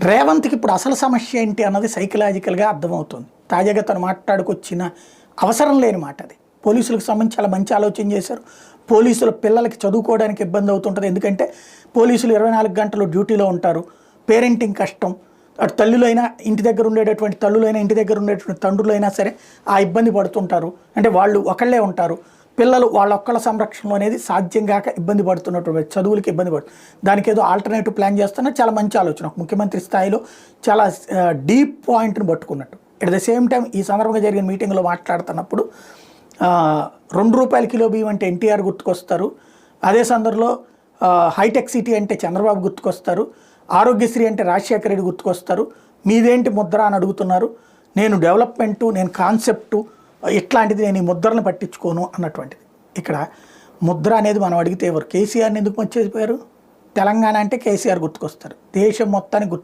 రేవంత్కి ఇప్పుడు అసలు సమస్య ఏంటి అన్నది సైకలాజికల్గా అర్థమవుతుంది. తాజాగా తను మాట్లాడుకొచ్చిన అవసరం లేని మాట అది. పోలీసులకు సంబంధించి చాలా మంచి ఆలోచన చేశారు. పోలీసుల పిల్లలకి చదువుకోవడానికి ఇబ్బంది అవుతుంటుంది. ఎందుకంటే పోలీసులు ఇరవై నాలుగు గంటలు డ్యూటీలో ఉంటారు. పేరెంటింగ్ కష్టం. అటు తల్లులైనా ఇంటి దగ్గర ఉండేటటువంటి తల్లులైనా ఇంటి దగ్గర ఉండేటువంటి తండ్రులైనా సరే ఆ ఇబ్బంది పడుతుంటారు. అంటే వాళ్ళు ఒకళ్ళే ఉంటారు. పిల్లలు వాళ్ళొక్కళ్ళ సంరక్షణలో అనేది సాధ్యం కాక ఇబ్బంది పడుతున్నటువంటి చదువులకి ఇబ్బంది పడుతుంది దానికి ఏదో ఆల్టర్నేటివ్ ప్లాన్ చేస్తున్నా చాలా మంచి ఆలోచన. ఒక ముఖ్యమంత్రి స్థాయిలో చాలా డీప్ పాయింట్ని పట్టుకున్నట్టు. ఎట్ ద సేమ్ టైం ఈ సందర్భంగా జరిగిన మీటింగ్లో మాట్లాడుతున్నప్పుడు రెండు రూపాయల కిలో బియ్యం అంటే ఎన్టీఆర్ గుర్తుకొస్తారు. అదే సందర్భంలో హైటెక్ సిటీ అంటే చంద్రబాబు గుర్తుకొస్తారు. ఆరోగ్యశ్రీ అంటే రాజశేఖర రెడ్డి గుర్తుకొస్తారు. మీదేంటి ముద్ర అని అడుగుతున్నారు. నేను డెవలప్మెంటు నేను కాన్సెప్టు ఇట్లాంటిది నేను ఈ ముద్రను పట్టించుకోను అన్నటువంటిది. ఇక్కడ ముద్ర అనేది మనం అడిగితే ఎవరు కేసీఆర్ని ఎందుకు వచ్చేసిపోయారు తెలంగాణ అంటే కేసీఆర్ గుర్తుకొస్తారు. దేశం మొత్తానికి గుర్తు